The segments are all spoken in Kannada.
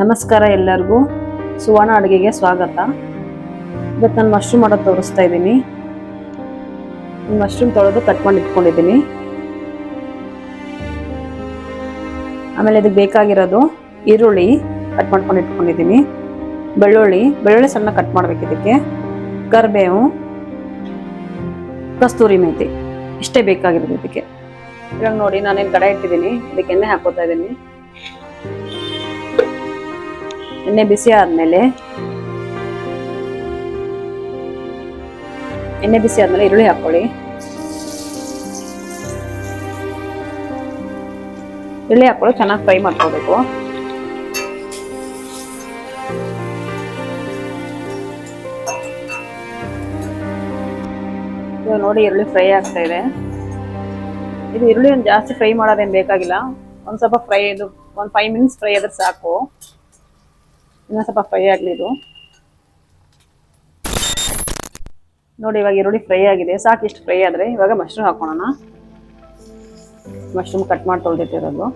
ನಮಸ್ಕಾರ ಎಲ್ಲರಿಗೂ. ಸುವರ್ಣ ಅಡುಗೆಗೆ ಸ್ವಾಗತ. ಇವತ್ತು ನಾನು ಮಶ್ರೂಮ್ ಮಾಡೋದು ತೋರಿಸ್ತಾ ಇದ್ದೀನಿ. ಮಶ್ರೂಮ್ ತೊಳೆದು ಕಟ್ ಮಾಡಿ ಇಟ್ಕೊಂಡಿದ್ದೀನಿ. ಆಮೇಲೆ ಇದಕ್ಕೆ ಬೇಕಾಗಿರೋದು ಈರುಳ್ಳಿ ಕಟ್ ಮಾಡ್ಕೊಂಡು ಇಟ್ಕೊಂಡಿದ್ದೀನಿ. ಬೆಳ್ಳುಳ್ಳಿ ಬೆಳ್ಳುಳ್ಳಿ ಸಣ್ಣ ಕಟ್ ಮಾಡ್ಬೇಕು ಇದಕ್ಕೆ. ಕರಿಬೇವು, ಕಸ್ತೂರಿ ಮೇಥಿ ಇಷ್ಟೇ ಬೇಕಾಗಿರೋದು ಇದಕ್ಕೆ. ಇವಾಗ ನೋಡಿ ನಾನೇನು ಕಡೆ ಇಟ್ಟಿದ್ದೀನಿ. ಇದಕ್ಕೆ ಎಣ್ಣೆ ಹಾಕೋತಾ ಇದ್ದೀನಿ. ಎಣ್ಣೆ ಬಿಸಿ ಆದ್ಮೇಲೆ ಎಣ್ಣೆ ಬಿಸಿ ಆದ್ಮೇಲೆ ಈರುಳ್ಳಿ ಹಾಕೊಳ್ಳಿ ಈರುಳ್ಳಿ ಹಾಕೊಳ್ಳಿ ಚೆನ್ನಾಗಿ ಫ್ರೈ ಮಾಡ್ಕೋಬೇಕು. ನೋಡಿ ಈರುಳ್ಳಿ ಫ್ರೈ ಆಗ್ತಾ ಇದೆ. ಇದು ಈರುಳ್ಳಿ ಜಾಸ್ತಿ ಫ್ರೈ ಮಾಡೋದೇನು ಬೇಕಾಗಿಲ್ಲ. ಒಂದು ಸ್ವಲ್ಪ ಫ್ರೈ ಇದು, ಒಂದು ಫೈವ್ ಮಿನಿಟ್ಸ್ ಫ್ರೈ ಆದ್ರೆ ಸಾಕು. ಇನ್ನೂ ಸ್ವಲ್ಪ ಫ್ರೈ ಆಗಲಿ ಇದು ನೋಡಿ, ಇವಾಗ ಈರುಳ್ಳಿ ಫ್ರೈ ಆಗಿದೆ. ಸಾಕು ಇಷ್ಟು ಫ್ರೈ ಆದರೆ ಇವಾಗ ಮಶ್ರೂಮ್ ಹಾಕೋಣ ಮಶ್ರೂಮ್ ಕಟ್ ಮಾಡಿ ತೊಳೆದಿಟ್ಟಿರೋದು.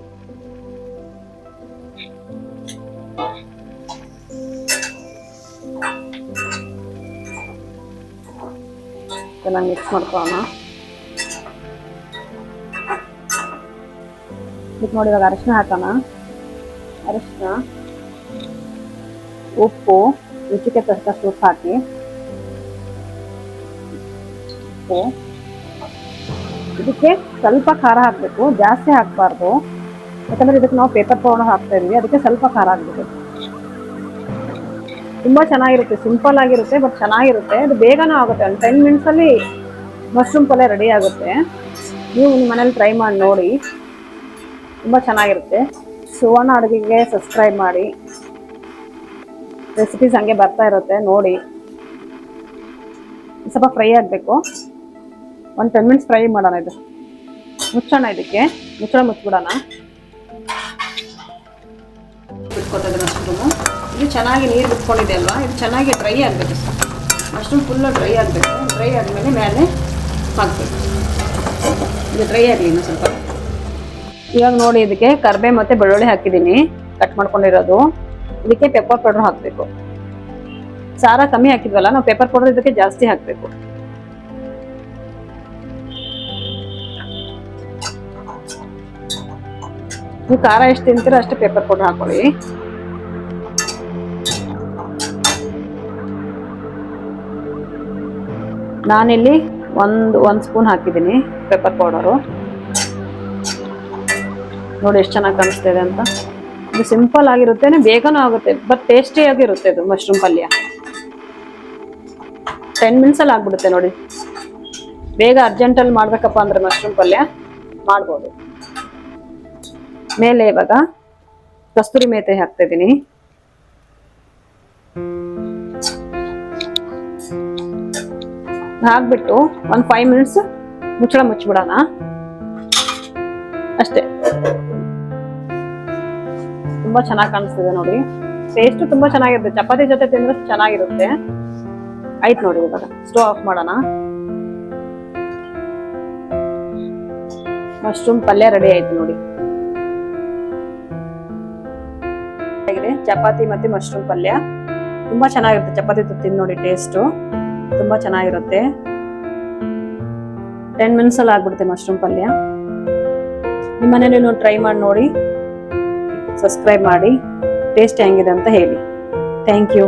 ಚೆನ್ನಾಗಿ ಮಿಕ್ಸ್ ಮಾಡ್ಕೊಳ್ಳೋಣ. ಮಿಕ್ಸ್ ನೋಡಿ ಇವಾಗ ಅರಿಶಿನ ಹಾಕೋಣ. ಅರಿಶಿನ ಉಪ್ಪು ರುಚಿಗೆ ತಕ್ಕಷ್ಟು ಉಪ್ಪು ಹಾಕಿ. ಉಪ್ಪು ಇದಕ್ಕೆ ಸ್ವಲ್ಪ ಖಾರ ಹಾಕಬೇಕು, ಜಾಸ್ತಿ ಹಾಕಬಾರ್ದು. ಯಾಕಂದ್ರೆ ಇದಕ್ಕೆ ನಾವು ಪೇಪರ್ ಪೌಡರ್ ಹಾಕ್ತಾ ಇದೀವಿ, ಅದಕ್ಕೆ ಸ್ವಲ್ಪ ಖಾರ ಹಾಕಬೇಕು. ತುಂಬ ಚೆನ್ನಾಗಿರುತ್ತೆ ಸಿಂಪಲ್ ಆಗಿರುತ್ತೆ ಬಟ್ ಚೆನ್ನಾಗಿರುತ್ತೆ. ಅದು ಬೇಗನೂ ಆಗುತ್ತೆ, ಒಂದು ಟೆನ್ ಮಿನಿಟ್ಸಲ್ಲಿ ಮಶ್ರೂಮ್ ಪಲ್ಯ ರೆಡಿ ಆಗುತ್ತೆ. ನೀವು ನಿಮ್ಮ ಮನೇಲಿ ಟ್ರೈ ಮಾಡಿ ನೋಡಿ. ತುಂಬ ಚೆನ್ನಾಗಿರುತ್ತೆ. ಸುವರ್ಣ ಅಡುಗೆಗೆ ಸಬ್ಸ್ಕ್ರೈಬ್ ಮಾಡಿ. ರೆಸಿಪೀಸ್ ಹಂಗೆ ಬರ್ತಾ ಇರುತ್ತೆ, ನೋಡಿ. ಸ್ವಲ್ಪ ಫ್ರೈ ಆಗಬೇಕು. ಒಂದು ಟೆನ್ ಮಿನಿಟ್ಸ್ ಫ್ರೈ ಮಾಡೋಣ ಇದು. ಮುಚ್ಚೋಣ ಇದಕ್ಕೆ. ಮುಚ್ಚಳ ಮುಚ್ಚಿಬಿಡೋಣ. ಬಿಟ್ಕೊತದೆ ಮಶ್ರೂಮು ಇದು ಚೆನ್ನಾಗಿ ನೀರು ಬಿಟ್ಕೊಂಡಿದೆ ಅಲ್ವಾ? ಇದು ಚೆನ್ನಾಗಿ ಡ್ರೈ ಆಗಬೇಕು. ಮಶ್ರೂಮ್ ಫುಲ್ಲು ಡ್ರೈ ಆಗಬೇಕು. ಡ್ರೈ ಆದಮೇಲೆ ಮೇಲೆ ಹಾಕಬೇಕು. ಇದು ಡ್ರೈ ಆಗಲಿ ಇನ್ನು ಸ್ವಲ್ಪ. ಇವಾಗ ನೋಡಿ, ಇದಕ್ಕೆ ಕರ್ಬೇ ಮತ್ತು ಬೆಳ್ಳುಳ್ಳಿ ಹಾಕಿದ್ದೀನಿ. ಕಟ್ ಮಾಡ್ಕೊಂಡಿರೋದು. ಇದಕ್ಕೆ ಪೆಪ್ಪರ್ ಪೌಡರ್ ಹಾಕಬೇಕು. ಸಾರ ಕಮ್ಮಿ ಹಾಕಿದ್ವಲ್ಲ, ನಾವು ಪೆಪ್ಪರ್ ಪೌಡರ್ ಇದಕ್ಕೆ ಜಾಸ್ತಿ ಹಾಕಬೇಕು. ನೀವು ಖಾರ ಎಷ್ಟು ತಿಂತೀರೋ ಅಷ್ಟು ಪೇಪರ್ ಪೌಡರ್ ಹಾಕೊಳ್ಳಿ. ನಾನಿಲ್ಲಿ ಒಂದು ಒಂದು ಸ್ಪೂನ್ ಹಾಕಿದ್ದೀನಿ ಪೇಪರ್ ಪೌಡರು ನೋಡಿ ಎಷ್ಟು ಚೆನ್ನಾಗಿ ಕಾಣಿಸ್ತಾ ಇದೆ ಅಂತ. ಇದು ಸಿಂಪಲ್ ಆಗಿರುತ್ತೆ ಬೇಗನೂ ಆಗುತ್ತೆ ಬಟ್ ಟೇಸ್ಟಿ ಆಗಿರುತ್ತೆ ಇದು ಮಶ್ರೂಮ್ ಪಲ್ಯ. ಟೆನ್ ಮಿನಿಟ್ಸಲ್ಲಿ ಆಗ್ಬಿಡುತ್ತೆ ನೋಡಿ. ಬೇಗ ಅರ್ಜೆಂಟಲ್ಲಿ ಮಾಡ್ಬೇಕಪ್ಪ ಅಂದ್ರೆ ಮಶ್ರೂಮ್ ಪಲ್ಯ, ಮಾಡ್ಬೋದು. ಮೇಲೆ ಇವಾಗ ಕಸ್ತೂರಿ ಮೇತೆ ಹಾಕ್ತಾ ಇದ್ದೀನಿ. ಹಾಕ್ಬಿಟ್ಟು ಒಂದು ಫೈವ್ ಮಿನಿಟ್ಸ್ ಮುಚ್ಚಳ ಮುಚ್ಚಿಬಿಡೋಣ. ಅಷ್ಟೇ. ತುಂಬಾ ಚೆನ್ನಾಗಿ ಕಾಣಿಸ್ತಿದೆ ನೋಡಿ. ಟೇಸ್ಟ್ ತುಂಬಾ ಚೆನ್ನಾಗಿರುತ್ತೆ. ಚಪಾತಿ ಜೊತೆ ತಿಂದ್ರೆ ಚೆನ್ನಾಗಿರುತ್ತೆ. ಆಯ್ತು ನೋಡಿ ಇವಾಗ. ಸ್ಟವ್ ಆಫ್ ಮಾಡೋಣ. ಮಶ್ರೂಮ್ ಪಲ್ಯ ರೆಡಿ ಆಯ್ತು ನೋಡಿ. ಚಪಾತಿ ಮತ್ತೆ ಮಶ್ರೂಮ್ ಪಲ್ಯ. ತುಂಬಾ ಚೆನ್ನಾಗಿರುತ್ತೆ. ಚಪಾತಿ ತಿಂದು ನೋಡಿ ಟೇಸ್ಟು ತುಂಬಾ ಚೆನ್ನಾಗಿರುತ್ತೆ. ಟೆನ್ ಮಿನಿಟ್ಸ್ ಅಲ್ಲಿ ಆಗ್ಬಿಡುತ್ತೆ ಮಶ್ರೂಮ್ ಪಲ್ಯ. ನಿಮ್ಮ ಮನೇಲಿ ಟ್ರೈ ಮಾಡಿ ನೋಡಿ. ಸಬ್ಸ್ಕ್ರೈಬ್ ಮಾಡಿ ಟೇಸ್ಟ್ ಹೆಂಗಿದೆ ಅಂತ ಹೇಳಿ. Thank you.